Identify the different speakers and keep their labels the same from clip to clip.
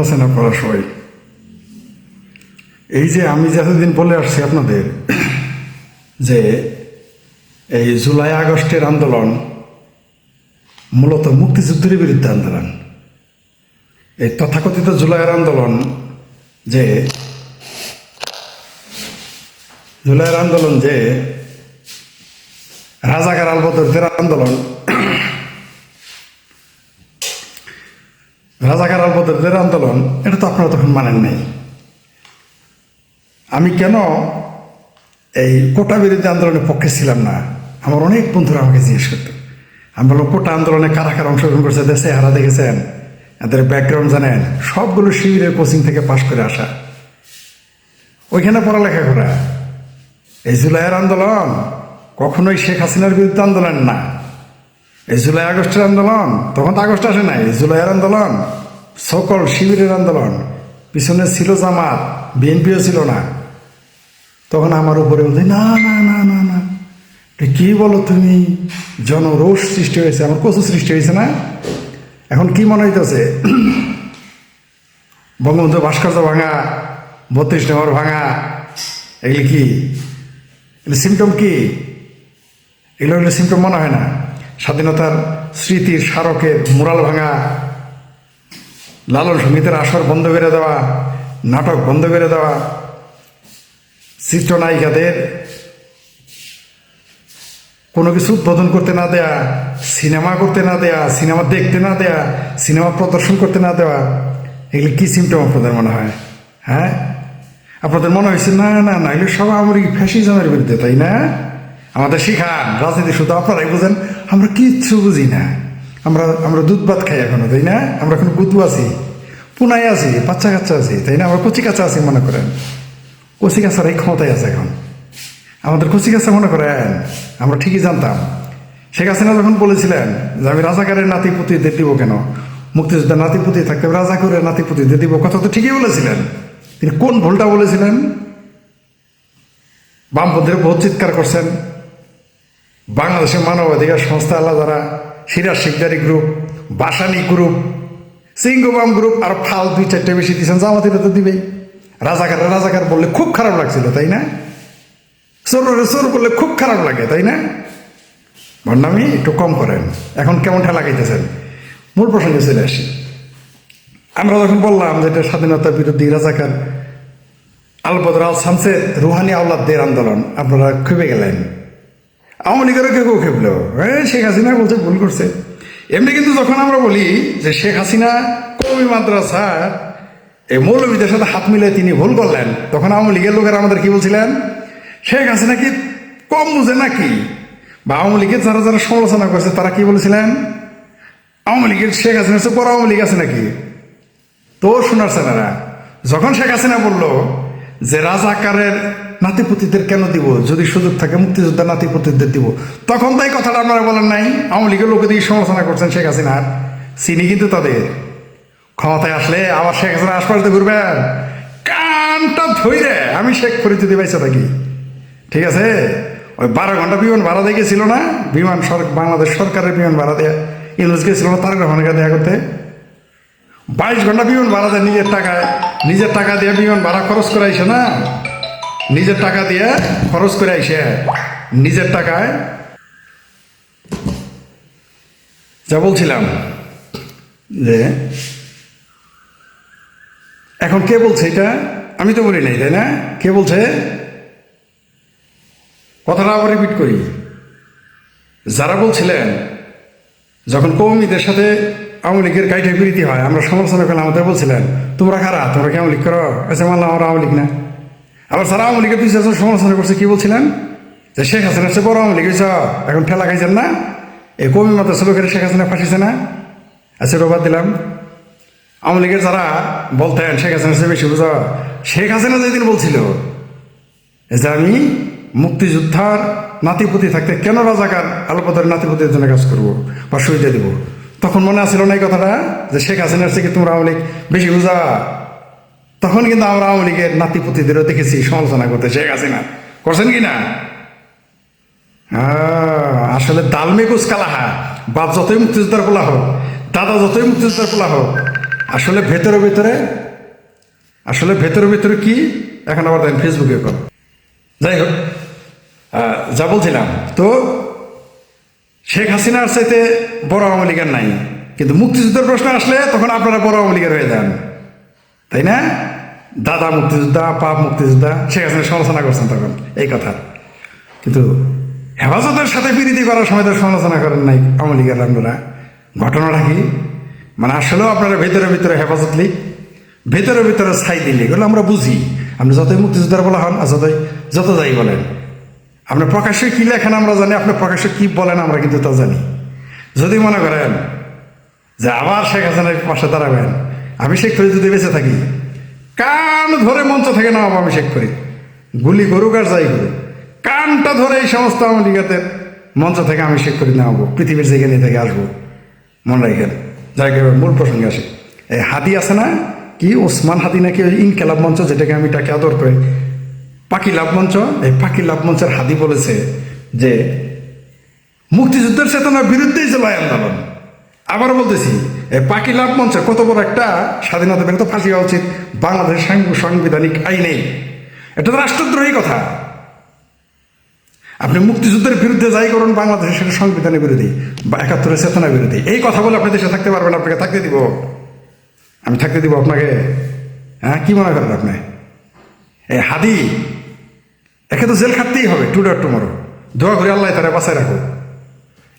Speaker 1: আছেন আপনারা সবাই। এই যে আমি যে এতদিন বলে আসছি আপনাদের, যে এই জুলাই আগস্টের আন্দোলন মূলত মুক্তিযুদ্ধের বিরুদ্ধে আন্দোলন। এই তথাকথিত জুলাইয়ের আন্দোলন যে, জুলাইয়ের আন্দোলন যে, রাজাকার আলবদরদের আন্দোলন রাজাকার আলবদরদের আন্দোলন, এটা তো আপনারা তখন মানেন নাই। আমি কেন এই কোটা বিরোধী আন্দোলনের পক্ষে ছিলাম না? আমার অনেক বন্ধুরা আমাকে জিজ্ঞেস করতো। আমি বললাম, কোটা আন্দোলনে কারা কারা অংশগ্রহণ করছে, দেশে হারা দেখেছেন? এদের ব্যাকগ্রাউন্ড জানেন? সবগুলো শিবিরের কোচিং থেকে পাশ করে আসা। ওইখানে পড়ালেখা করা। এই জুলাইয়ের আন্দোলন কখনোই শেখ হাসিনার বিরুদ্ধে আন্দোলন না। এই জুলাই আগস্টের আন্দোলন, তখন তো আগস্ট আসে নাই, জুলাইয়ের আন্দোলন, সকল শিবিরের আন্দোলন, পিছনে ছিল জামাত, বিএনপিও ছিল না। তখন আমার উপরে বলছে, না না না না না কি বলো তুমি? জনরোষ সৃষ্টি হয়েছে, আমার কচু সৃষ্টি হয়েছে না? এখন কি মনে হইতেছে? বঙ্গবন্ধু ভাস্কর্য ভাঙা, বত্রিশ নম্বর ভাঙা, এগুলি কি? এগুলি সিমটম কি? এগুলো সিমটম মনে হয় না। স্বাধীনতার স্মৃতির স্মারকের মুরাল ভাঙা, লালন সঙ্গীতের আসর বন্ধ করে দেওয়া, নাটক বন্ধ করে দেওয়া, চিত্রনায়িকাদের কোনো কিছু উদ্বোধন করতে না দেয়া, সিনেমা করতে না দেয়া, সিনেমা দেখতে না দেয়া, সিনেমা প্রদর্শন করতে না দেওয়া, এগুলি কি সিমটম আপনাদের মনে হয়? হ্যাঁ? আপনাদের মনে হয়েছে, না না না এগুলো সব আমার ফ্যাসিজমের বিরুদ্ধে, তাই না? আমাদের শিখান, রাজনীতি শুধু আপনারাই বুঝেন, আমরা কিচ্ছু বুঝি না। আমরা আমরা দুধ ভাত খাই এখনও, তাই না? আমরা এখন গুতু আছি, পুনায় আছি, বাচ্চা কাচ্চা আছি, তাই না? আমরা কচি কাচ্চা আছি মনে করেন। কচি কাছার এই ক্ষমতায় আছে এখন। আমাদের কচি কাছা মনে করেন, আমরা ঠিকই জানতাম। শেখ হাসিনা যখন বলেছিলেন যে আমি রাজাকারের নাতি পুতি দিয়ে দিব কেন? মুক্তিযোদ্ধার নাতি পুতি থাকতে হবে, রাজাকারের নাতি পুতি দিয়ে দিব, কথা তো ঠিকই বলেছিলেন। তিনি কোন ভুলটা বলেছিলেন? বামপন্থীরা বহুত চিৎকার করছেন। বাংলাদেশের মানবাধিকার সংস্থা আল্লাহ যারা সিরাজ শিকদারি গ্রুপ বাসানি গ্রুপ সিঙ্গবাম গ্রুপ আর ফাল দুই চারটে বেশি দিয়েছেন জামাতিরা তো দিবেই। রাজাকার রাজাকার বললে খুব খারাপ লাগছিল, তাই না? চোরে চোর বললে খুব খারাপ লাগে, তাই না? ভণ্ডামি একটু কম করেন। এখন কেমন ঠেলা লাগাইতেছেন মূল প্রসঙ্গে চলে আসি। আমরা যখন বললাম যে এটা স্বাধীনতা বিরোধী রাজাকার আলবদর আল শামসের রুহানি আওলাদদের আন্দোলন, আপনারা খেপে গেলেন। আওয়ামী লীগেরও কেউ কেউ খেপলো। হ্যাঁ শেখ হাসিনা বলছে ভুল করছে। এমনি কিন্তু যখন আমরা বলি যে শেখ হাসিনা কবি মাদ্রাসার এই মৌলবীদের সাথে হাত মিলে তিনি ভুল করলেন, তখন আওয়ামী লীগের লোকেরা আমাদের কি বলছিলেন? শেখ হাসিনা কি কম বুঝে নাকি? বা আওয়ামী লীগের যারা যারা সমালোচনা করছে, তারা কি বলেছিলেন? আওয়ামী লীগের শেখ হাসিনা বড় আওয়ামী লীগ আছে নাকি? তো শোনার সেনারা যখন শেখ হাসিনা বলল যে রাজাকারের নাতিপুতিদের কেন দিব? যদি সুযোগ থাকে মুক্তিযোদ্ধা নাতিপুতিদের দিব। তখন তাই কথাটা আপনারা বলেন নাই। আওয়ামী লীগের লোক দিয়ে সমালোচনা করছেন শেখ হাসিনার। চিনি কিন্তু তাদের। ক্ষমতায় আসলে আবার শেখ হাসিনা আশপাশ ঘুরবেন। কানটা ধইরে, আমি শেখ ফরিদুদ্দি পাইছে থাকি। ঠিক আছে? ওই বারো ঘণ্টা বিমান ভাড়া দিয়ে গেছিল না? বিমান সর- বাংলাদেশ সরকারের বিমান ভাড়া দেয়া ইউনুস গেছিল না? তার ঘণ্টা দেয়া করতে? বাইশ ঘণ্টা বিমান ভাড়া দেয় নিজের টাকায়। নিজের টাকা দিয়ে বিমান ভাড়া খরচ করে আইসে না? নিজের টাকা দিয়ে খরচ করে আইসে। নিজের টাকায়। যা বলছিলাম। যে এখন কে বলছে এটা? আমি তো বলি নাই, তাই না? কে বলছে? কথাটা আবার রিপিট করি। যারা বলছিলেন, যখন কৌমিদের সাথে আওয়ামী লীগের গাইডে বিরতি হয়। আমরা সমালোচনা করলে আমাদের বলছিলেন, তোমরা কারা? তোমরা কি আওয়ামী লীগ করো? আচ্ছা মানলাম আমরা আওয়ামী লীগ না। আবার যারা আওয়ামী লীগের পিছিয়ে সমালোচনা করছে, কি বলছিলেন? যে শেখ হাসিনা সে বড় আওয়ামী লীগ এখন ঠেলা খাইছেন না? এই কৌমি মাত্র লোকের শেখ হাসিনা ফাঁসিছে না? আচ্ছা রোবাদ দিলাম। আওয়ামী লীগের যারা বলতেন, শেখ হাসিনা সে বেশি বুঝা শেখ হাসিনা যেদিন বলছিল যে আমি মুক্তিযোদ্ধার নাতিপুতি থাকতে কেন রাজাকার আলোপদের নাতিপুতির জন্য কাজ করব বা সুবিধা দেবো? তখন মনে আসছিল না এই কথাটা যে শেখ হাসিনার থেকে তোমরা আওয়ামী লীগ বেশি বুঝা তখন কিন্তু আমরা আওয়ামী লীগের নাতিপুতিদেরও দেখেছি সমালোচনা করতে শেখ হাসিনা করছেন কি না? আহ, আসলে দালমে কুচ কালাহা বাপ যতই মুক্তিযোদ্ধার পোলা হোক দাদা যতই মুক্তিযোদ্ধার পোলা হোক আসলে ভেতরে ভেতরে আসলে ভেতরে ভেতরে কি? এখন আবার দেখেন ফেসবুকে কর। যাই হোক যা বলছিলাম তো শেখ হাসিনার চাইতে বড় আওয়ামী লীগের নাই। কিন্তু মুক্তিযুদ্ধের প্রশ্ন আসলে তখন আপনারা বড় আওয়ামী লীগের হয়ে যান। তাই না? দাদা মুক্তিযোদ্ধা পাপ মুক্তিযোদ্ধা, শেখ হাসিনা সমালোচনা করছেন তখন, এই কথা। কিন্তু হেফাজতের সাথে বিরোধী করার সময় তো সমালোচনা করেন নাই আওয়ামী লীগের আপনারা ঘটনাটা কি? মানে আসলেও আপনারা ভেতরে ভিতরে হেফাজত লীগ, ভেতরে ভিতরে ছাই দিলে এগুলো আমরা বুঝি। আপনি যতই মুক্তিযোদ্ধার বলা হন আর যতই যত যাই বলেন। আপনি প্রকাশ্যে কি লেখেন আমরা জানি, আপনি প্রকাশ্যে কি বলেন আমরা কিন্তু তা জানি। যদি মনে করেন যে আবার শেখ হাসিনার পাশে দাঁড়াবেন, আমি শেখ ফরিদ যদি বেঁচে থাকি, কান ধরে মঞ্চ থেকে নামাবো আমি শেখ ফরিদ। গুলি করুক আর যাই করুক, কানটা ধরে এই সমস্ত আওয়ামী মঞ্চ থেকে আমি শেখ ফরিদ নামাবো, পৃথিবীর যেখানে থেকে আসব। মনে রাখেন, যাই মূল প্রসঙ্গে আসে। এই হাদি আছে না? কি, ওসমান হাদি নাকি ওই ইনকেলাব মঞ্চ, যেটাকে আমি তাকে আদর করি। পাখি লাভ মঞ্চ, এই পাখি লাভ মঞ্চের হাদি বলেছে যে, মুক্তিযুদ্ধের চেতনার বিরুদ্ধেই এই আন্দোলন। আবার বলতেছি, এই পাখি লাভ মঞ্চের কত বড় একটা স্বাধীনতা বের তো ফাঁসি হওয়া উচিত বাংলাদেশ সাং- সাংবিধানিক আইনেই এটা রাষ্ট্রদ্রোহী কথা। আপনি মুক্তিযুদ্ধের বিরুদ্ধে যাই করুন, বাংলাদেশের সংবিধানের বিরোধী বা একাত্তরের চেতনা বিরোধী। এই কথা বলে আপনি দেশে থাকতে পারবেন, আপনাকে থাকতে দিব। আমি থাকতে দিব আপনাকে। হ্যাঁ কি মনে করেন আপনি? এই হাদি, একে তো জেল খাটতেই হবে টু ডট টুমোরো দোয়া করে আল্লাহ তারা বাঁচায় রাখো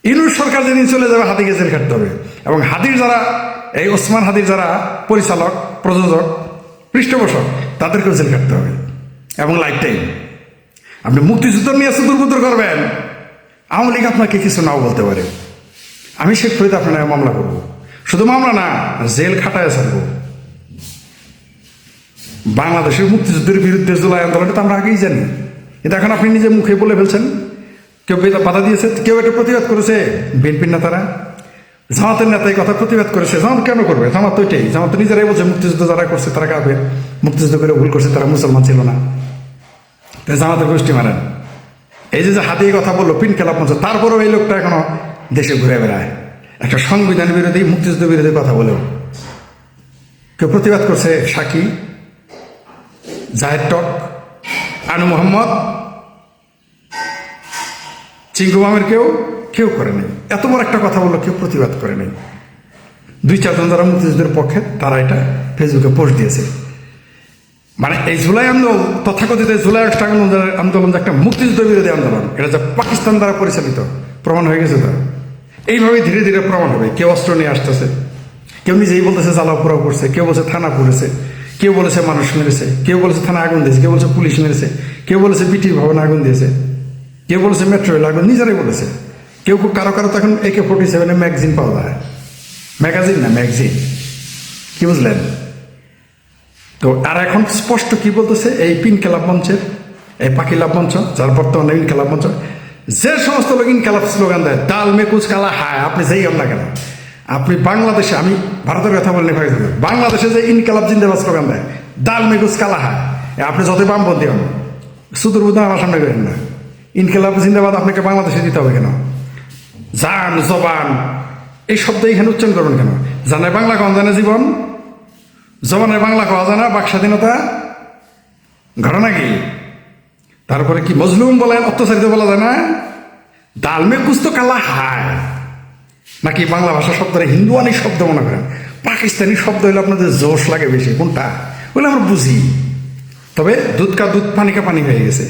Speaker 1: ইনুর সরকার যেদিন চলে যাবে, হাদিকে জেল খাটতে হবে। এবং হাদির যারা, এই ওসমান হাদির যারা পরিচালক, প্রযোজক, পৃষ্ঠপোষক, তাদেরকেও জেল খাটতে হবে। এবং লাইফ টাইম আপনি মুক্তিযুদ্ধ নিয়ে এসে দুর্বুদ্র করবেন। আওয়ামী লীগ আপনাকে কিছু নাও বলতে পারে। আমি শেখ ফরিদ আপনার মামলা করব। শুধু মামলা না, জেল খাটায় ছাড়বো। বাংলাদেশের মুক্তিযুদ্ধের বিরুদ্ধে জুলাই আন্দোলনটা তো আমরা আগেই জানি। কিন্তু এখন আপনি নিজে মুখে বলে ফেলছেন। কেউ বাধা দিয়েছে, কেউ এটা প্রতিবাদ করেছে। বিএনপির নেতারা, জামাতের নেতা এই কথা প্রতিবাদ করেছে। জামাত কেন করবে? জামাত তো এটাই। জামাত নিজেরাই বলছে, মুক্তিযুদ্ধ যারা করছে তারা কাবে মুক্তিযুদ্ধ করে ভুল করছে তারা মুসলমান ছিল না। তাই জামাতের গোষ্ঠী মারেন। এই যে যে হাতিয়ে কথা বলল, পিন খেলাপ মঞ্চ, তারপরেও এই লোকটা এখনও দেশে ঘুরে বেড়ায়। একটা সংবিধান বিরোধী, মুক্তিযুদ্ধ বিরোধী কথা বলেও। কেউ প্রতিবাদ করছে সাকি জাহেদ টক, আনু মোহাম্মদ, চিঙ্গু মামের কেউ কেউ করে নেই। এত বড় একটা কথা বলল, কেউ প্রতিবাদ করে নেই। দুই চারজন যারা মুক্তিযুদ্ধের পক্ষে, তারা এটা ফেসবুকে পোস্ট দিয়েছে। মানে এই জুলাই আন্দোলন, তথাকথিত জুলাই আন্দোলন আন্দোলন যে একটা মুক্তিযুদ্ধ বিরোধী আন্দোলন, এটা যে পাকিস্তান দ্বারা পরিচালিত, প্রমাণ হয়ে গেছে তো। এইভাবে ধীরে ধীরে প্রমাণ হবে। কেউ অস্ত্র নিয়ে আসতেছে, কেউ নিজেই বলতেছে জ্বালাও পোড়াও করছে, কেউ বলছে থানা পুড়েছে কেউ বলেছে মানুষ মেরেছে, কেউ বলেছে থানা আগুন দিয়েছে, কেউ বলছে পুলিশ মেরেছে, কেউ বলেছে বিটি ভবন আগুন দিয়েছে, কেউ বলেছে মেট্রো রেল আগুন, নিজেরাই বলেছে। কেউ কারও কারও তো এখন একে ফোর্টি সেভেনে ম্যাগজিন পাওয়া যায়। ম্যাগাজিন না ম্যাগজিন কি বুঝলেন? তো আর এখন স্পষ্ট কি বলতেছে? এই পিন খেলাপ মঞ্চের, এই পাখি লাভ মঞ্চ, যার বর্তমানে ইন খেলাপ মঞ্চ, যে সমস্ত লোক ইন খেলাপ স্লোগান দেয়, ডাল মেকুচ কালা হায়, আপনি যেই না কেন? আপনি বাংলাদেশে, আমি ভারতের কথা বলেন পাকিস্তান বাংলাদেশে যে ইনকালাব জিন্দাবাদ স্লোগান দেয়, ডাল মেকুচ কালাহা আপনি যতই বামপন্থী হন, সুদূর বুদ্ধ আমার সামনে করেন না। ইনকেলাব জিন্দাবাদ আপনাকে বাংলাদেশে দিতে হবে কেন? জান, জবান, এই শব্দ এখানে উচ্চারণ করবেন কেন? জানে বাংলা কন জানে জীবন। জবানের বাংলা কওয়া যায় না, বাক স্বাধীনতা। ঘটনা কি? তারপরে কি, মজলুম বলেন, অত্যাচারিত বলা যায় না। ডালমে কুস্ত কালা হায়। নাকি বাংলা ভাষা শব্দটা হিন্দুয়ানি শব্দ মনে করেন? পাকিস্তানি শব্দ হলে আপনাদের জোশ লাগে বেশি। কোনটা? বলে আমরা বুঝি। তবে দুধ কা দুধ, পানি কা পানি হয়ে গেছে।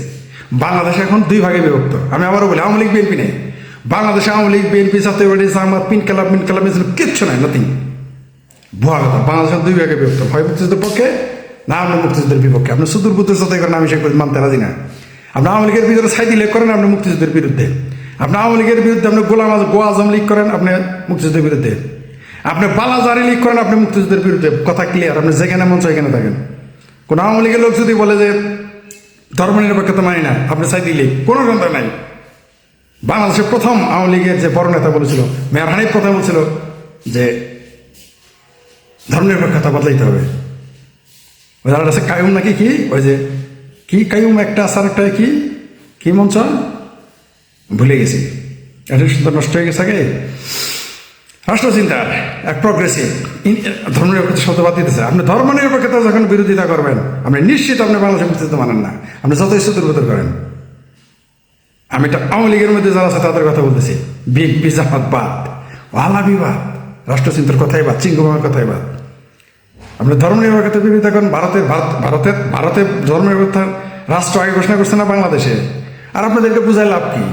Speaker 1: বাংলাদেশ এখন দুই ভাগে বিভক্ত। আমি আবারও বলি, আওয়ামী লীগ, বিএনপি নেই। বাংলাদেশে আওয়ামী লীগ, বিএনপি, জাতীয় পার্টি পিন ক্লাব পিন ক্লাব এসব কিচ্ছু নাই নাথিং ভুয়া কথা বাংলাদেশের দুই ভাগে বিভক্ত। হয় মুক্তিযুদ্ধের পক্ষে না আপনি মুক্তিযুদ্ধের বিপক্ষে। আপনি সুদূর বুদ্ধ সাথে করেন আমি সে মানতে রাজি না। আপনি আওয়ামী লীগের ভিতরে সাইদি লেখ করেন, আপনি মুক্তিযুদ্ধের বিরুদ্ধে। আপনি আওয়ামী লীগের বিরুদ্ধে আপনি গোলাম আজ- গোয়া আজম লীগ করেন, আপনি মুক্তিযুদ্ধের বিরুদ্ধে। আপনি বালাজারি লীগ করেন, আপনি মুক্তিযুদ্ধের বিরুদ্ধে। কথা ক্লিয়ার আপনি যেখানে মন এখানে থাকেন। কোন আওয়ামী লীগের লোক যদি বলে যে, ধর্ম নিরপেক্ষতা মানি না, আপনি সাইদি লীগ। কোনো গ্রন্থ নাই। বাংলাদেশের প্রথম আওয়ামী লীগের যে বড় নেতা বলেছিল, মেয়র হানিফ প্রথম বলছিল যে ধর্মনিরপেক্ষতা বদলাইতে হবে। ওই আছে কায়ুম নাকি কি? ওই যে, কি কায়ুম? একটা আসার একটা কি? কি মঞ্চ ভুলে গেছি। এটা নষ্ট হয়ে গেছে আগে। রাষ্ট্রচিন্তার এক প্রগ্রেসিভ ধর্মনিরপেক্ষ শব্দ বাদ দিতেছে। আপনি ধর্ম নিরপেক্ষতা যখন বিরোধিতা করবেন, আপনি নিশ্চিত আপনি বাংলাদেশের মুক্তিযুদ্ধ মানেন না। আপনি যথেষ্ট দুর্বোধন করেন। আমি এটা আওয়ামী লীগের মধ্যে যারা আছে তাদের কথা বলতেছি। বিএনপি জামাত বাদ আলাবি বাদ, রাষ্ট্রচিন্তার কথাই বাদ চিঙ্গমার কথাই বাদ। আপনি ধর্ম নিরপেক্ষতা বিরোধিতা করেন ভারতের ভারত ভারতের ভারতের ধর্ম নিরপেক্ষতার রাষ্ট্র আগে ঘোষণা করছে না বাংলাদেশে। আর আপনাদেরকে বুঝায় লাভ কি?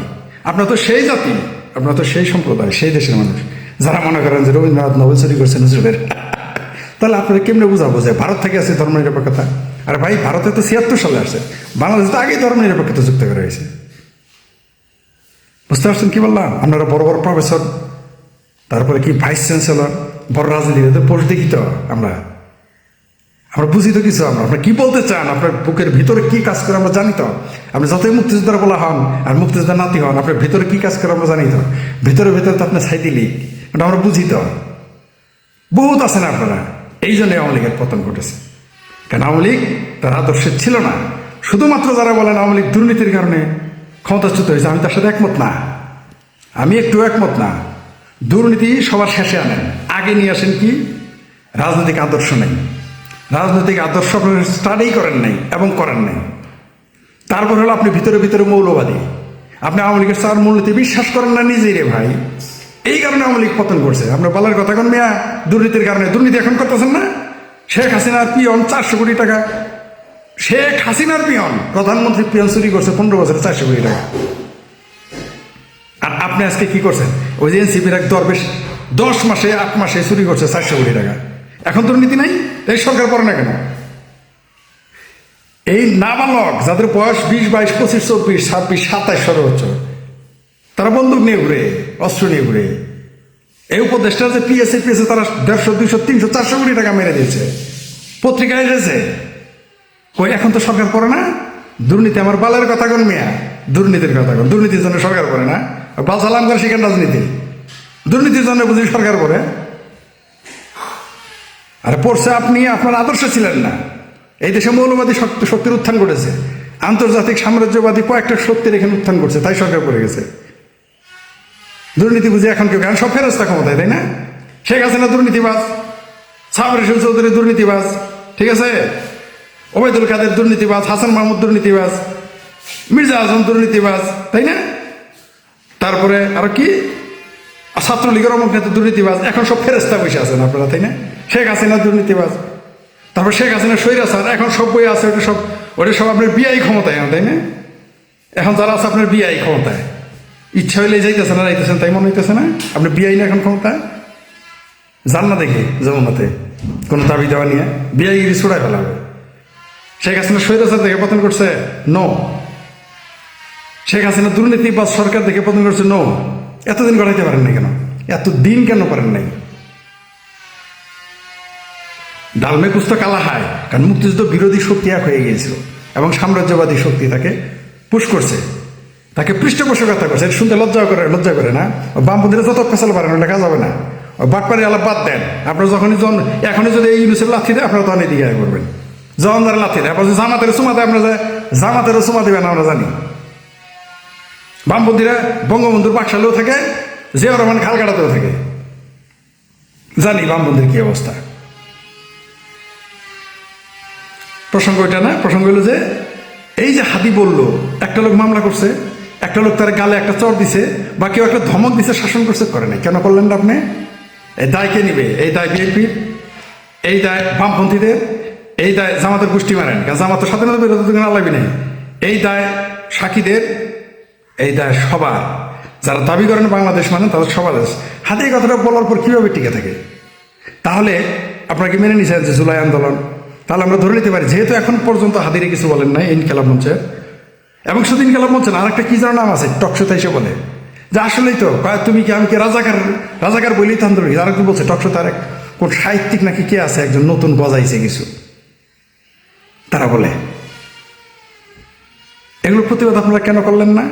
Speaker 1: আপনার তো সেই জাতি, আপনার তো সেই সম্প্রদায়, সেই দেশের মানুষ। যারা মনে করেন যে রবীন্দ্রনাথ নোবেল চুরি করছে নজরুলের তাহলে আপনারা কেমনে বুঝাবো যে ভারত থেকে আছে ধর্ম নিরপেক্ষতা আর ভাই, ভারতে তো ছিয়াত্তর সালে আসছে বাংলাদেশ তো আগেই ধর্ম নিরপেক্ষতা যুক্ত করা হয়েছে বুঝতে পারছেন কি বললাম? আপনারা বড় বড় প্রফেসর তারপরে কি ভাইস চ্যান্সেলর বড় রাজনীতি পড়ে দেখি তো আমরা। আমরা বুঝি তো কিছু আমরা। আপনার কি বলতে চান? আপনার বুকের ভিতরে কি কাজ করে আমরা জানি তো? আপনি যতই মুক্তিযোদ্ধার বলা হন আর মুক্তিযোদ্ধার নাতি হন, আপনার ভিতরে কি কাজ করে আমরা জানি তো? ভিতরে ভিতরে তো আপনার সাইদি লীগ ওটা আমরা বুঝি তো। বহুত আছেন আপনারা। এই জন্য আওয়ামী লীগের পতন ঘটেছে। কারণ আওয়ামী লীগ তার আদর্শে ছিল না। শুধুমাত্র যারা বলেন আওয়ামী লীগ দুর্নীতির কারণে ক্ষমতাচ্যুত হয়েছে, আমি তার সাথে একমত না। আমি একটু একমত না। দুর্নীতি সবার শেষে আনেন। আগে নিয়ে আসেন কি? রাজনৈতিক আদর্শ নেই। রাজনৈতিক আদর্শ আপনি স্টাডি করেন নাই এবং করেন নাই। তারপর হলো আপনি ভিতরে ভিতরে মৌলবাদী। আপনি আওয়ামী লীগের চার মূলনীতি বিশ্বাস করেন না নিজেই রে ভাই। এই কারণে আওয়ামী লীগ পতন করছে। আপনার বলার কথা এখন মেয়া, দুর্নীতির কারণে। দুর্নীতি এখন করতেছেন না? শেখ হাসিনার পিয়ন চারশো কোটি টাকা। শেখ হাসিনার পিয়ন প্রধানমন্ত্রী পিয়ন চুরি করছে পনেরো বছরে চারশো কোটি টাকা। আর আপনি আজকে কি করছেন? ওই যে এনসিপির এক দরবেশ দশ মাসে, আট মাসে চুরি করছে চারশো কোটি টাকা। এখন দুর্নীতি নাই? এই সরকার পড়ে না কেন? এই নাবালক যাদের বয়স বিশ, বাইশ, পঁচিশ, চব্বিশ, ছাব্বিশ, সাতাশ সর্বোচ্চ তারা বন্দুক নিয়ে ঘুরে, অস্ত্র নিয়ে ঘুরে। এই উপদেশটা যে পিএসএ পিএসএ তারা দেড়শো, দুইশো, তিনশো, চারশো কোটি টাকা মেরে দিয়েছে। পত্রিকায় এসেছে। কই, এখন তো সরকার করে না? দুর্নীতি আমার বালের কথা কোন মেয়া। দুর্নীতির কথা কোন। দুর্নীতির জন্য সরকার করে না। বাল সালাম করে সেখানে রাজনীতি। দুর্নীতির জন্য বুঝি সরকার করে আর পড়ছে আপনি আপনার আদর্শ ছিলেন না। এই দেশে মৌলবাদী শক্তি শক্তির উত্থান ঘটেছে। আন্তর্জাতিক সাম্রাজ্যবাদী কয়েকটা শক্তির এখানে উত্থান করছে তাই সরকার পড়ে গেছে। দুর্নীতি বুঝে এখন কেউ কারণ সব ফেরস্তা ক্ষমতায়, তাই না? শেখ হাসিনা দুর্নীতিবাজ, সাবর চৌধুরী দুর্নীতিবাজ, ঠিক আছে? ওবায়দুল কাদের দুর্নীতিবাজ, হাসান মাহমুদ দুর্নীতিবাজ, মির্জা আজম দুর্নীতিবাজ, তাই না? তারপরে আর কি? ছাত্রলীগের অমুক নেতা দুর্নীতিবাজ, এখন সব ফেরেস্তা বসে আছেন আপনারা, তাই না? শেখ হাসিনা দুর্নীতিবাজ। তারপর শেখ হাসিনা সৈরা স্যার, এখন সব বই আছে, ওটা সব ওটা সব আপনার বিআই ক্ষমতায় এখন তাই না? এখন যারা আছে আপনার বিআই ক্ষমতায়। ইচ্ছা হইলে যাইতেছে না যাইতেছেন তাই মনে হইতেছে না? আপনি বিআই না এখন ক্ষমতায়? যান না দেখি যমুনাতে কোনো দাবি দেওয়া নিয়ে। বিআইগিরি ছুড়াই ফেলাবে। শেখ হাসিনা সৈরা স্যার দেখে পতন করছে নো শেখ হাসিনা দুর্নীতি বা সরকার দেখে পতন করছে নো এতদিন গড়াইতে পারেন নাই কেন? এত দিন কেন পারেন নাই? ডালমে কুস্ত কালা হায়, কারণ মুক্তিযুদ্ধ বিরোধী শক্তি এক হয়ে গিয়েছিল এবং সাম্রাজ্যবাদী শক্তি তাকে পুশ করছে। তাকে পৃষ্ঠপোষকতা করছে। এটা শুনতে লজ্জা করে লজ্জা করে না? বামপন্থীরা যত ফেসাল পারেন কাজ হবে না। বাটপাড়ি আলাপ বাদ দেন। আপনারা যখনই যখন এখনই যদি এই ইউনিসের লাথি দেয়, আপনারা তখন এদিকে করবেন। তারা লাথি দেয়। আপনার জামাতের সুমাতে, আপনারা যে জামাতেরও সুমা দেবেন, আমরা জানি। বামপন্থীরা বঙ্গবন্ধুর বাকশালেও থাকে, জিয়াউর রহমান খালকাটাতেও থাকে। জানি বামপন্থীর কি অবস্থা। প্রসঙ্গ এটা না, প্রসঙ্গ হলো যে, এই যে হাদি বলল, একটা লোক মামলা করছে, একটা লোক তার গালে একটা চর দিছে, বা কেউ একটা ধমক দিছে, শাসন করছে, করে নাই। কেন করলেন না আপনি? এই দায় কে নিবে? এই দায় বিএনপির? এই দায় বামপন্থীদের? এই দায় জামাতের গোষ্ঠী মারেন, কারণ জামাতের স্বাধীনতা বিরোধী, তো আলাবি নেই। এই দায় সাক্ষীদের এই দায় সবার। যারা দাবি করেন বাংলাদেশ মানে তাদের সবার দেশ। হাতে এই কথাটা বলার পর কীভাবে টিকে থাকে? তাহলে আপনাকে মেনে নিছেন যে জুলাই আন্দোলন? তাহলে আমরা ধরে নিতে পারি, যেহেতু এখন পর্যন্ত হাদিরে কিছু বলেন নাই, ইনকেলাব মঞ্চে। এবং শুধু ইনকেলাব মঞ্চে না, আরেকটা কি যেন নাম আছে, টকশোতে এসে বলে। যে আসলেই তো তুমি কি, আমি কি রাজাকার রাজাকার বলেই তো আন্দোলন আর কি বলছে টকশো তার এক কোন সাহিত্যিক নাকি কে আছে, একজন নতুন গজাইছে কিছু। তারা বলে। এগুলো প্রতিবাদ আপনারা কেন করলেন না?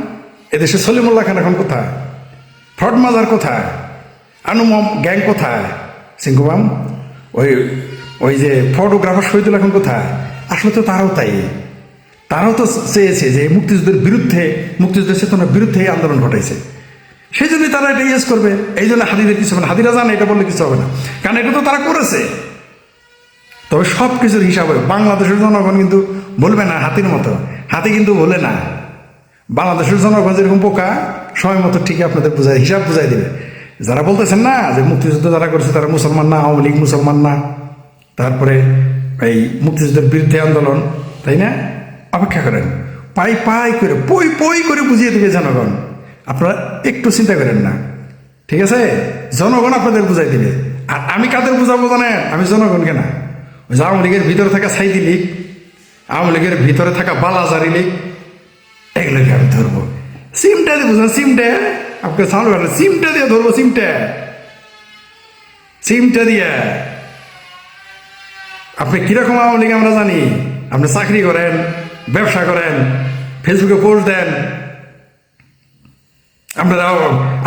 Speaker 1: এদেশে সলিমুল্লাহ খান এখন কোথায়? ফ্রড মাজার কোথায়? আনুমম গ্যাং কোথায়? সিংকুবাম ওই ওই যে ফটোগ্রাফার শহীদুল এখন কোথায়? আসলে তো তারাও তাই। তারাও তো চেয়েছে যে মুক্তিযুদ্ধের বিরুদ্ধে, মুক্তিযুদ্ধের চেতনার বিরুদ্ধে আন্দোলন ঘটাইছে। সেই জন্যই তারা এটা ইয়েস করবে। এই জন্য হাদিদের কিছু হবে না। হাদিরা জানে, এটা বললে কিছু হবে না। কারণ এটা তো তারা করেছে। তবে সব কিছুর হিসাবে বাংলাদেশের জনগণ কিন্তু বলবে না হাতির মতো। হাতি কিন্তু বলে না। বাংলাদেশের জনগণ যেরকম পোকা সময় মতো ঠিকই আপনাদের বুঝাই হিসাব বুঝাই দেবে। যারা বলতেছেন না যে মুক্তিযুদ্ধ যারা করেছে, তারা মুসলমান না, আওয়ামী লীগ মুসলমান না। তারপরে এই মুক্তিযুদ্ধের বিরুদ্ধে আন্দোলন, তাই না? অপেক্ষা করেন। পাই পাই করে, পই পই করে বুঝিয়ে দেবে জনগণ। আপনারা একটু চিন্তা করেন না। ঠিক আছে? জনগণ আপনাদের বুঝাই দিবে। আর আমি কাদের বুঝাবো জানেন? আমি জনগণকে না। ওই যে আওয়ামী লীগের ভিতরে থাকা সাইদি লীগ, আওয়ামী লীগের ভিতরে থাকা বালাজারি লীগ এগুলোকে আমি ধরবো। সিমটা দিয়ে বুঝলেন, সিমটা? আপনাকে সাউন্ড ভালো সিমটা দিয়ে ধরবো, সিমটা। সিমটা দিয়ে। আপনি কীরকম আওয়ামী আমরা জানি? আপনি চাকরি করেন, ব্যবসা করেন ফেসবুকে পোস্ট দেন। আপনারা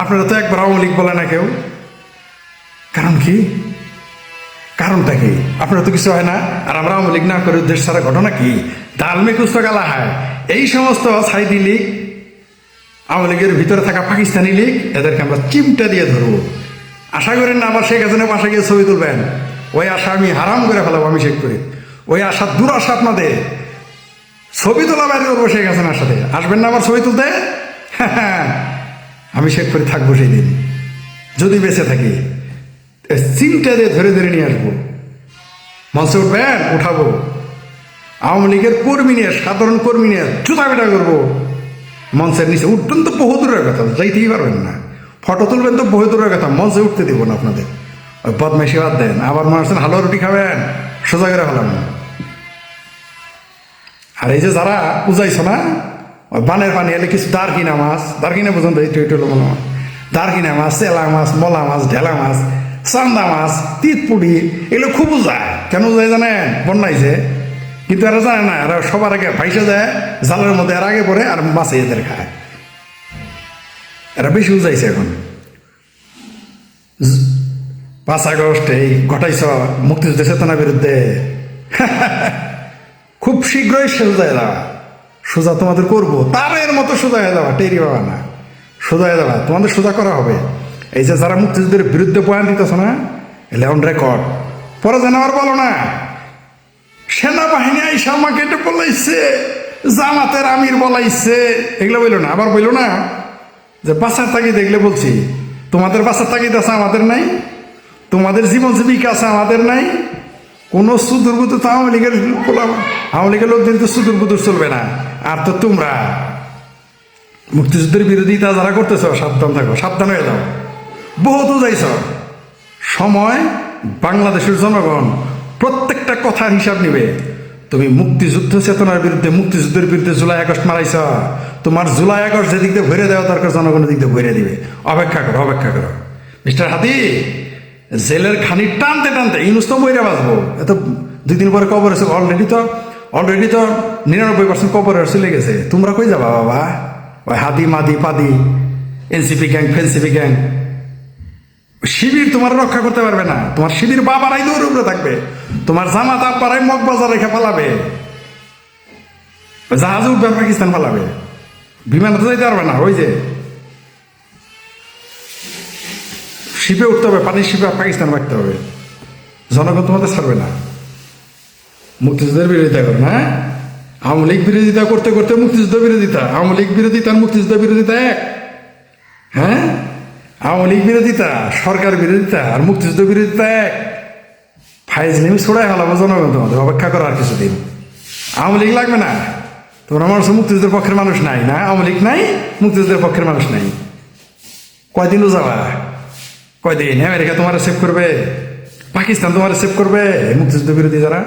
Speaker 1: আপনারা তো একবার আওয়ামী লীগ বলে না কেউ। কারণ কি? কারণটা কি? আপনারা তো কিছু হয় না। আর আমরা আওয়ামী লীগ না করে দেশ সারা ঘটনা কি? দালমে কুস্ত গালা হয়। এই সমস্ত সাইদি লীগ, আওয়ামী লীগের ভিতরে থাকা পাকিস্তানি লীগ, এদেরকে আমরা চিমটা দিয়ে ধরবো। আশা করেন না আবার শেখ হাসিনা বাসা গিয়ে ছবি তুলবেন। ওই আশা আমি হারাম করে ফেলাবো, আমি শেখ করি। ওই আশা দুরাশা আপনাদের। ছবি তোলা বাইরে করব শেখ হাসিনার সাথে। আসবেন না আমার ছবি তুলতে? আমি শেখ করে, থাকব সেই দিন। যদি বেঁচে থাকি, চিমটা দিয়ে ধরে ধরে নিয়ে আসব। মঞ্চে উঠবেন, উঠাবো। আওয়ামী লীগের কর্মী নিয়ে, সাধারণ কর্মী নিয়ে জুতা বেটা করব। মঞ্চের নিচে উঠবেন তো বহু দূরের কথা, যাইতেই পারবেন না। ফটো তুলবেন তো বহু দূরের কথা, মঞ্চে উঠতে দিব না আপনাদের। ওই বদমাইশি বাদ দেন, আবার মনে হচ্ছেন হালুয়া রুটি খাবেন, সোজা করে হলাম না আর এই যে যারা বুঝাইছো না, ওই বানের পানি এলে কিছু দারকিনা মাছ, দারকিনা পর্যন্ত এইটু হলো মনে হয়। দারকিনা মাছ, চেলা মাছ, মলা মাছ, ঢেলা মাছ, চান্দা মাছ তিতপুড়ি এগুলো খুব উজায় কেন উজায় জানেন? বন্যাইছে কিন্তু এরা জানে না, এরা সবার আগে ভাইসে যায়, জালের মধ্যে এর আগে পড়ে আর মাছে এদের খায়। এরা বেশি উজাইছে এখন। পাঁচ আগস্ট এই ঘটাইছ মুক্তিযুদ্ধ চেতনার বিরুদ্ধে। খুব শীঘ্রই সোজা যাওয়া সোজা তোমাদের করব। তারের মতো সোজা হয়ে যাওয়া টেরি বাবা না। সোজা হয়ে যাওয়া তোমাদের সোজা করা হবে। এই যে যারা মুক্তিযুদ্ধের বিরুদ্ধে বয়ান দিতেছ না এলে অন রেকর্ড। পরে যেন আর বলো না। সেনাবাহিনী আইসা আমাকে এটা বলাইছে, জামাতের আমির বলাইছে। এগুলো বলল না, আবার বলল না যে বাসার তাগিদ দেখলে বলছি। তোমাদের বাসার তাগিদ আছে আমাদের নাই, তোমাদের জীবন জীবিকা আছে আমাদের নাই। কোনো সুদুর্বুদ তো আওয়ামী লীগের আওয়ামী লীগের লোকদের তো সুদুর্বুদ চলবে না, আর তো তোমরা। মুক্তিযুদ্ধের বিরোধিতা যারা করতেছ, সাবধান থাকো, সাবধান হয়ে যাও। বহুত যাইছ সময় বাংলাদেশের জনগণ প্রত্যেকটা কথার হিসাব নিবে। তুমি মুক্তিযুদ্ধ চেতনার বিরুদ্ধে, মুক্তিযুদ্ধের বিরুদ্ধে জুলাই আগস্ট মারাইছ। তোমার জুলাই আগস্ট যেদিক দিয়ে ভরে দেওয়া দরকার জনগণের দিক দিয়ে ভরে দিবে। অপেক্ষা করো অপেক্ষা করো। মিস্টার হাতি জেলের খানি টানতে টানতে ইনুস তো বইরে বাঁচবো। এত দুই দিন পরে কবর আছে অলরেডি তো অলরেডি তো নিরানব্বই পার্সেন্ট কবর চলে গেছে। তোমরা কই যাবা, বাবা? ওই হাদি মাদি, পাদি, এনসিপি গ্যাং, ফেন্সিপি গ্যাং। শিবির তোমার রক্ষা করতে পারবে না। তোমার শিবির বাবারাই দৌড় উপরে থাকবে। তোমার জামাত আব্বারাই মগবাজার রেখে পালাবে। জাহাজ উঠবে, পাকিস্তান পালাবে। বিমানে তো যাইতে পারবে না, ওই যে। শিপে উঠতে হবে, পানির শিপে পাকিস্তান রাখতে হবে। জনগণ তোমাদের ছাড়বে না। মুক্তিযুদ্ধের বিরোধিতা করো না আওয়ামী লীগ বিরোধিতা করতে করতে মুক্তিযুদ্ধ বিরোধিতা, আওয়ামী লীগ বিরোধিতা মুক্তিযুদ্ধ বিরোধিতা এক হ্যাঁ? আওয়ামী লীগ বিরোধিতা, সরকার বিরোধিতা আর মুক্তিযুদ্ধ বিরোধিতা এক। ফাইজ নেমে ছড়াই হলাম জনগণ তোমাদের অপেক্ষা করো আর কিছুদিন। আওয়ামী লীগ লাগবে না। তোমরা মানুষ মুক্তিযুদ্ধের পক্ষের মানুষ নাই না? আওয়ামী লীগ নাই, মুক্তিযুদ্ধের পক্ষের মানুষ নাই। কয়দিনও যাওয়া কয়দিন? আমেরিকা তোমার সেভ করবে। পাকিস্তান তোমার সেভ করবে। মুক্তিযুদ্ধ বিরোধী যারা।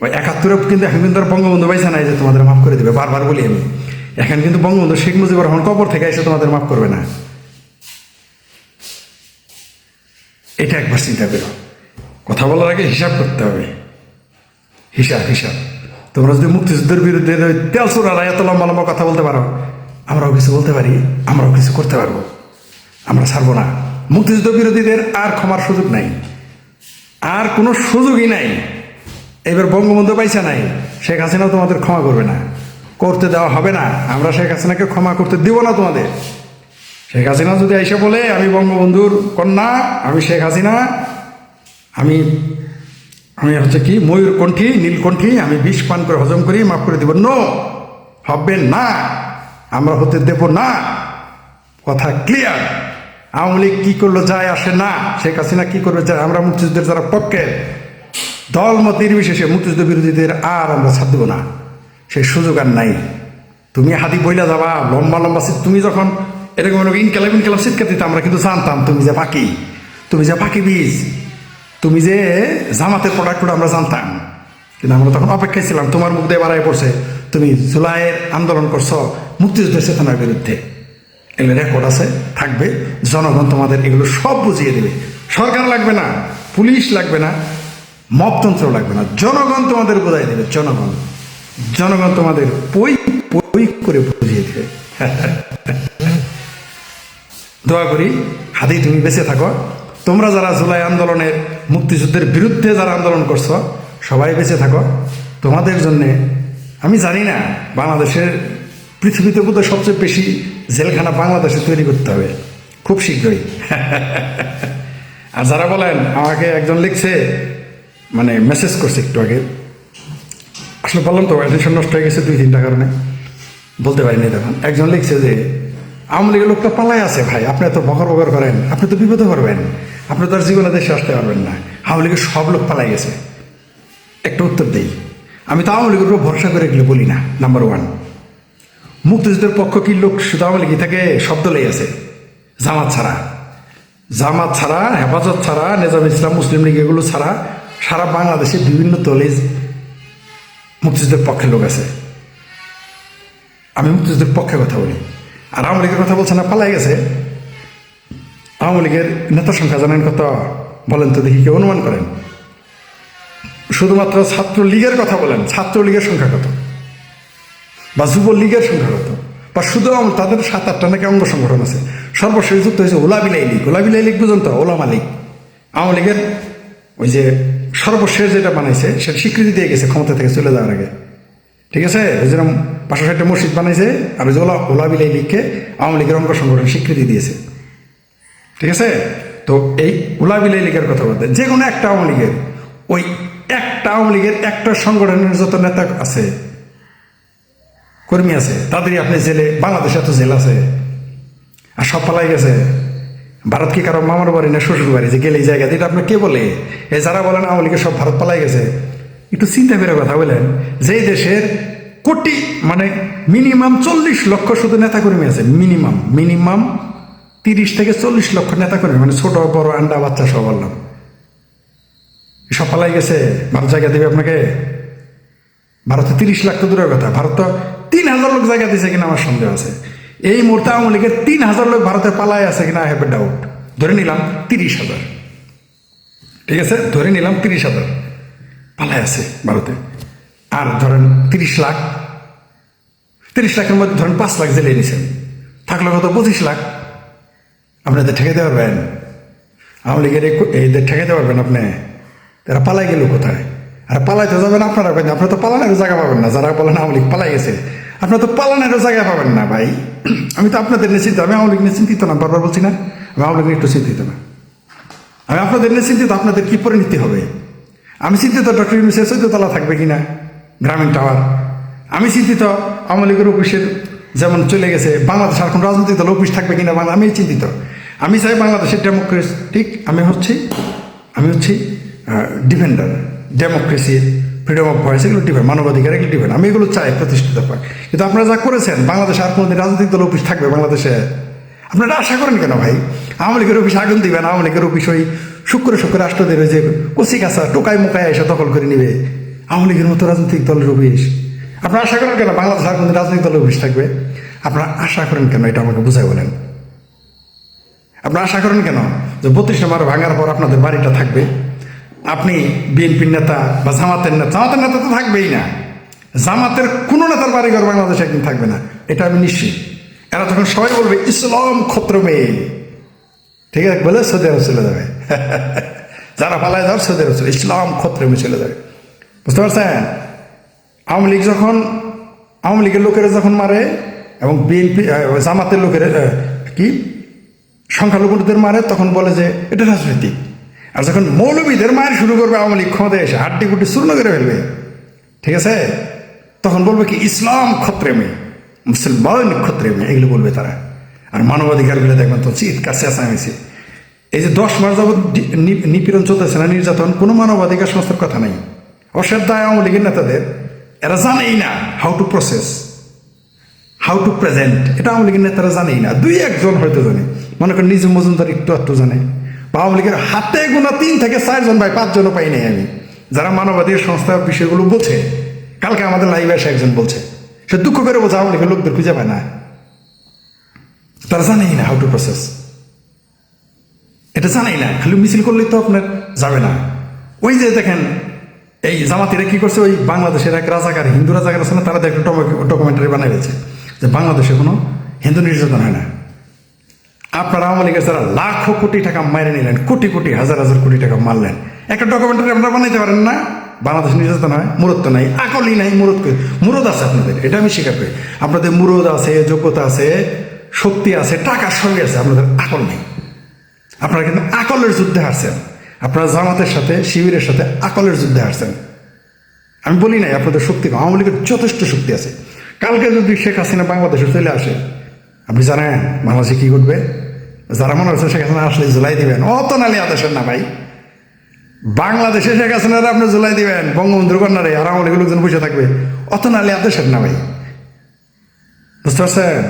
Speaker 1: ওই একাত্তরে কিন্তু এখন কিন্তু আর বঙ্গবন্ধু পাইছে নাই যে তোমাদের মাফ করে দেবে। বারবার বলি আমি। এখন কিন্তু বঙ্গবন্ধু শেখ মুজিবুর রহমান কবর থেকে এসে তোমাদের মাফ করবে না। এটা একবার চিন্তা করো। কথা বলার আগে হিসাব করতে হবে। হিসাব হিসাব। তোমরা যদি মুক্তিযুদ্ধের বিরুদ্ধে তেলচোরা এত লম্বা লম্বা কথা বলতে পারো, আমরাও কিছু বলতে পারি, আমরাও কিছু করতে পারব। আমরা ছাড়বো না। মুক্তিযুদ্ধ বিরোধীদের আর ক্ষমার সুযোগ নাই। আর কোনো সুযোগই নাই। এবার বঙ্গবন্ধু পাইছে নাই। শেখ হাসিনাও তোমাদের ক্ষমা করবে না। করতে দেওয়া হবে না। আমরা শেখ হাসিনাকে ক্ষমা করতে দিব না তোমাদের। শেখ হাসিনা যদি এসে বলে, আমি বঙ্গবন্ধুর কন্যা, আমি শেখ হাসিনা, আমি আমি হচ্ছে কি ময়ূরকণ্ঠী নীলকণ্ঠী আমি বিষ পান করে হজম করি, মাফ করে দেব। নো হবে না, আমরা হতে দেব না। কথা ক্লিয়ার আওয়ামী লীগ কী করল যায় আসে না। শেখ হাসিনা কী করবে যায়, আমরা মুক্তিযুদ্ধের যারা পক্ষে, দল মত নির্বিশেষে মুক্তিযুদ্ধ বিরোধীদের আর আমরা ছাড় দেবো না। সেই সুযোগ আর নাই। তুমি হাতি বইলা যাবা, লম্বা লম্বা তুমি যখন এরকম এরকম ইনকালাম ইনকালাম সিটকে দিতে আমরা কিন্তু জানতাম, তুমি যে পাখি, তুমি যে পাখি বীজ, তুমি যে জামাতের প্রোডাক্ট আমরা জানতাম। কিন্তু আমরা তখন অপেক্ষায় ছিলাম, তোমার মুখ দিয়ে বাড়াই পড়ছে, তুমি জুলাইয়ের আন্দোলন করছ মুক্তিযুদ্ধের চেতনার বিরুদ্ধে। এগুলো রেকর্ড আছে, থাকবে, জনগণ তোমাদের এগুলো সব বুঝিয়ে দেবে। সরকার লাগবে না, পুলিশ লাগবে না, মপতন্ত্র লাগবে না, জনগণ তোমাদের বোঝাই দেবে, জনগণ। জনগণ তোমাদের পই পই করে বুঝিয়ে দেবে। দোয়া করি, হাদি, তুমি বেঁচে থাকো। তোমরা যারা জুলাই আন্দোলনের মুক্তিযুদ্ধের বিরুদ্ধে যারা আন্দোলন করছ, সবাই বেঁচে থাকো। তোমাদের জন্যে, আমি জানি না, বাংলাদেশের পৃথিবীতে বোধহয় সবচেয়ে বেশি জেলখানা বাংলাদেশে তৈরি করতে হবে। খুব শীঘ্রই। আর যারা বলেন, আমাকে একজন লিখছে মানে মেসেজ করছে একটু আগে। আসলে বললাম তো অ্যাটেনশন নষ্ট হয়ে গেছে দুই তিনটা কারণে। বলতে পারিনি তখন। একজন লিখছে যে আওয়ামী লীগের লোকটা পালায় আছে ভাই, আপনি এত বকর বকর করেন, আপনি তো বিপদে করবেন আপনি তো আর জীবনে দেশে আসতে পারবেন না। আওয়ামী লীগের সব লোক পালাই গেছে। একটা উত্তর দেই, আমি তো আওয়ামী লীগের উপর ভরসা করে এগুলো বলি না নাম্বার ওয়ান মুক্তিযুদ্ধের পক্ষ কি লোক শুধু আওয়ামী লীগই থেকে? শব্দ লেগে আছে। জামাত ছাড়া। জামাত ছাড়া, হেফাজত ছাড়া, নেজাম ইসলাম, মুসলিম লীগ এগুলো ছাড়া সারা বাংলাদেশে বিভিন্ন দলে মুক্তিযুদ্ধের পক্ষে লোক আছে। আমি মুক্তিযুদ্ধের পক্ষে কথা বলি। আর আওয়ামী লীগের কথা বলছে না, পালাই গেছে। আওয়ামী লীগের নেতা সংখ্যা জানেন কত? বলেন তো দেখি, কেউ অনুমান করেন? শুধুমাত্র ছাত্র লীগের কথা বলেন ছাত্র লীগের সংখ্যা কত? বা যুব লীগের সংখ্যা কত? বা শুধু তাদের সাত আটটা নাকি অঙ্গ সংগঠন আছে? সর্বশেষ যুক্ত হয়েছে ওলাবিলাই লীগ। ওলাবিলাই লীগ বুঝুন তো, ওলামা লীগ। আওয়ামী লীগের ওই যে সর্বশেষ যেটা বানাইছে, সেটা স্বীকৃতি দিয়ে গেছে ক্ষমতা থেকে চলে যাওয়ার আগে। ঠিক আছে? যেরকম পাঁচশো ষাটটা মসজিদ বানাইছে, আর ওই যে ওলা ওলাবিলাই লীগকে আওয়ামী লীগের অঙ্গ সংগঠন স্বীকৃতি দিয়েছে। ঠিক আছে? তো এই উলাবিলাই লীগের কথা বলতে, যে কোনো একটা আওয়ামী লীগের, ওই একটা আওয়ামী লীগের একটা সংগঠনের যত নেতা আছে, কর্মী আছে, তাদেরই আপনি জেলে, বাংলাদেশে এত জেল আছে, আর সব পালাই গেছে। ভারত কি কারও মামার বাড়ি না শ্বশুর বাড়ি যে গেলে এই জায়গা, এটা আপনি কে বলে? এই যারা বলেন আওয়ামী লীগের সব ভারত পালাই গেছে। একটু চিন্তা করে কথা বলেন। যে দেশের কোটি মানে মিনিমাম চল্লিশ লক্ষ শুধু নেতা কর্মী আছে মিনিমাম মিনিমাম তিরিশ থেকে চল্লিশ লক্ষ নেতা কর্মী মানে ছোট, বড়, আন্ডা বাচ্চা সব বললাম সব পালাই গেছে। ভারত জায়গা দেবে আপনাকে? ভারতে তিরিশ লাখ তো দূরের কথা। ভারত তো তিন হাজার লোক জায়গা দিয়েছে কিনা আমার সন্দেহ আছে। এই মুহূর্তে আওয়ামী লীগের তিন হাজার লোক ভারতে পালায় আছে কিনা আই হ্যাভ এ ডাউট ধরে নিলাম তিরিশ হাজার। ঠিক আছে? ধরে নিলাম তিরিশ হাজার। পালায় আছে ভারতে। আর ধরেন তিরিশ লাখ, তিরিশ লাখের মধ্যে ধরেন পাঁচ লাখ জেলে নিছেন থাকলে কত? পঁচিশ লাখ। আপনাদের ঠেকাতে পারবেন? আওয়ামী লীগের এদের ঠেকাতে পারবেন আপনি? তারা পালাই গেল কোথায়? আর পালাইতে যাবেন আপনারা কেন আপনারা তো পালানোর জায়গা পাবেন না। যারা বলেন আওয়ামী লীগ পালাই গেছে আপনারা তো পালানোর জায়গা পাবেন না ভাই। আমি তো আপনাদের নিয়ে চিন্তা আমি আওয়ামী লীগ নিয়ে চিন্তিত না, বারবার বলছি না। আমি আওয়ামী লীগ একটু চিন্তিত না। আমি আপনাদের নিয়ে চিন্তিত, আপনাদের কি পরিণতি হবে? আমি চিন্তিত ডক্টর ইউনুসের চৈত্যতলা থাকবে কিনা গ্রামীণ টাওয়ার? আমি চিন্তিত আওয়ামী লীগের অফিসের যেমন চলে গেছে বাংলাদেশ আর কোন রাজনৈতিক দল অফিস থাকবে কিনা বাংলা আমি চিন্তিত। আমি চাই বাংলাদেশের ডেমোক্রেটিক আমি হচ্ছি আমি হচ্ছি defender democracy freedom of voice এগুলো ডিফেন্ড মানবাধিকার, এগুলো ডিফেন্ড আমি এগুলো চাই প্রতিষ্ঠিত পাই কিন্তু আপনারা যা করেছেন, বাংলাদেশে আর কোনোদিন রাজনৈতিক দল অফিস থাকবে বাংলাদেশে? আপনারা আশা করেন কেন ভাই? আওয়ামী লীগের অফিস আগুন দিবেন, আওয়ামী লীগের অফিস ওই শুক্র শুক্র রাষ্ট্রদের ওই যে কচি কাঁচা টোকাই মোকায় এসে দখল করে নিবে। আওয়ামী লীগের মতো রাজনৈতিক দলের অফিস। আপনারা আশা করেন কেন বাংলাদেশ আর রাজনৈতিক দলের অফিস থাকবে? আপনারা আশা করেন কেন? এটা আমাকে বুঝাই বলেন। আপনারা আশা করেন কেন? যে বত্রিশ নম্বর ভাঙার পর আপনাদের বাড়িটা থাকবে। আপনি বিএনপির নেতা বা জামাতের নেতা জামাতের নেতা তো থাকবেই না। জামাতের কোনো নেতার বাড়িঘর বাংলাদেশে একদিন থাকবে না। এটা আমি নিশ্চিত। এরা তখন সবাই বলবে, ইসলাম ক্ষত্র মেয়ে ঠিক আছে, বলে সৌদি আরব চলে যাবে। যারা পালায় যাওয়ার সৌদি আরব চলে ইসলাম ক্ষত্র মেয়ে চলে যাবে বুঝতে পারছেন? আওয়ামী লীগ যখন, আওয়ামী লীগের লোকেরা যখন মারে এবং বিএনপি জামাতের লোকের কি? সংখ্যালঘুদের মারে, তখন বলে যে এটা রাজনৈতিক। আর যখন মৌলবীদের মায়ের শুরু করবে আওয়ামী লীগ ক্ষমতায় এসে হাড্ডি গুড্ডি চূর্ণ করে ফেলবে। ঠিক আছে? তখন বলবে কি, ইসলাম ক্ষত্রে মেয়ে, মুসলমান ক্ষত্রে মেয়ে, এগুলো বলবে তারা। আর মানবাধিকারগুলো দেখবেন তো চিৎকার চেঁচামেচি। এই যে দশ মাস যাবৎ নিপীড়ন চলতেছে না, নির্যাতন, কোনো মানবাধিকার সংস্থার কথা নাই। অশ্রদ্ধায় আওয়ামী লীগের নেতাদের, এরা জানেই না how to process how to present এটা আওয়ামী লীগের নেতারা জানেই না। দুই একজন হয়তো জানে। মনে করেন নিজে মজুমদার একটু একটু জানে। বা আওয়ামী লীগের হাতে গোনা তিন থেকে চারজন ভাই, পাঁচজনও পাই নাই আমি। যারা মানবাধিকার সংস্থা বিষয়গুলো বোঝে, কালকে আমাদের লাইভে এসে একজন বলছে, সে দুঃখ করে বলছে, আওয়ামী লীগের লোকদের খুঁজে পায় না। তারা জানেই না হাউ টু প্রসেস এটা জানাই না, খালি মিছিল করলেই তো আপনার যাবে না। ওই যে দেখেন, এই জামাতিরা কি করছে, ওই বাংলাদেশের এক রাজাকার, হিন্দু রাজাকার আছে না, তারা দেখেন ডকুমেন্টারি বানাই রয়েছে যে বাংলাদেশে কোনো হিন্দু নির্যাতন হয় না। আপনার আওয়ামী লীগের যারা লাখো কোটি টাকা মারে নিলেন, কোটি কোটি, হাজার হাজার কোটি টাকা মারলেন, একটা ডকুমেন্টারি আপনারা বানাইতে পারেন না? বাংলাদেশ নির্যাতন হয় মুরত নাই আকলি নাই মুরত মুরদ আছে আপনাদের, এটা আমি স্বীকার করি। আপনাদের মুরদ আছে, যোগ্যতা আছে, শক্তি আছে, টাকার সঙ্গে আছে, আপনাদের আকল নেই। আপনারা কিন্তু আকলের যুদ্ধে হারছেন। আপনারা জামাতের সাথে, শিবিরের সাথে আকলের যুদ্ধে হারছেন। আমি বলি নাই, আপনাদের শক্তি কম। আওয়ামী লীগের যথেষ্ট শক্তি আছে। কালকে যদি শেখ হাসিনা বাংলাদেশে চলে আসে, আপনি জানেন বাংলাদেশে কী করবে যারা মনে হচ্ছে শেখ হাসিনা আসলে জুলাই দিবেন অত নালি আদেশের না ভাই। বাংলাদেশে শেখ হাসিনার আপনি জুলাই দিবেন, বঙ্গবন্ধুর কন্যারে, আর আওয়ামী লীগের লোকজন বসে থাকবে। অত নালি আদেশের না ভাই। বুঝতে পারছেন?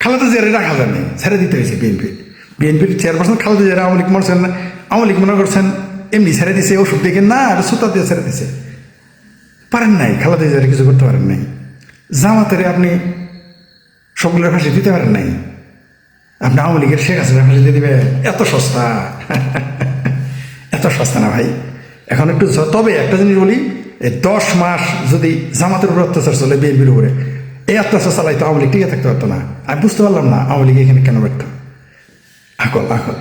Speaker 1: খালেদা জিয়ারে রাখা নাই ছেড়ে দিতে হয়েছে বিএনপি। বিএনপির চেয়ারপারসন খালেদা জিয়ারে আওয়ামী লীগ মনে করছেন আওয়ামী লীগ মনে করছেন এমনি ছেড়ে দিছে, ওষুধ দেখে না আর সুতা দিয়ে ছেড়ে দিছে। পারেন নাই, খালেদা জিয়ারে কিছু করতে পারেন নাই। জামাতের আপনি সবগুলোর ফাঁসি দিতে পারেন নাই। আপনি আওয়ামী লীগের শেখ হাসিনা ফাঁসি দিয়ে দিবে এত সস্তা। এত সস্তা না ভাই। এখন একটু তবে একটা জিনিস বলি দশ মাস যদি জামাতের উপর অত্যাচার চলে বিএনপির উপরে, এই অত্যাচার চালাইতো আওয়ামী লীগ টিকে থাকতে পারতো না। আমি বুঝতে পারলাম না আওয়ামী লীগ এখানে কেন ব্যর্থ। আকল আকল।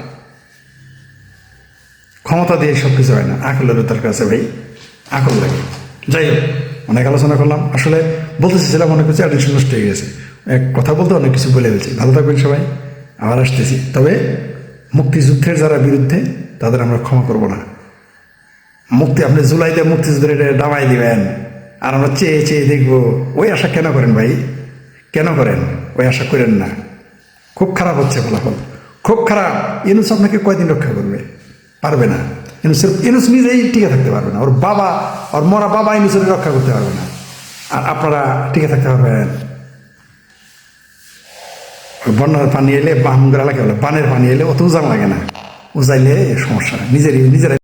Speaker 1: ক্ষমতা দিয়ে সব কিছু হয় না। আকলের দরকার আছে ভাই, আকল লাগে। যাই হোক, অনেক আলোচনা করলাম। আসলে বলতে চাইছিলাম অনেক কিছু, অ্যাটেনশন নষ্ট হয়ে গেছে। এক কথা বলতে অনেক কিছু বলে ফেলছি। ভালো থাকবেন সবাই। আবার আসতেছি। তবে মুক্তিযুদ্ধের যারা বিরুদ্ধে, তাদের আমরা ক্ষমা করব না। মুক্তি, আপনি জুলাইতে মুক্তিযুদ্ধের এটা ডামাই দিবেন। আর আমরা চেয়ে চেয়ে দেখব। ওই আশা কেন করেন ভাই? কেন করেন? ওই আশা করেন না। খুব খারাপ হচ্ছে ফলাফল। খুব খারাপ। ইনুস আপনাকে কয়দিন রক্ষা করবে? পারবে না। ইনুসের ইনুস নিজেই টিকে থাকতে পারবে না। ওর বাবা, ওর মরা বাবা ইনুসের রক্ষা করতে পারবে না। আর আপনারা টিকে থাকতে পারবেন। বন্যার পানি এলে বাহমুগের লাগে বলে। বানের পানি এলে অত উজান লাগে না। উজাইলে সমস্যা নিজেরই নিজেরাই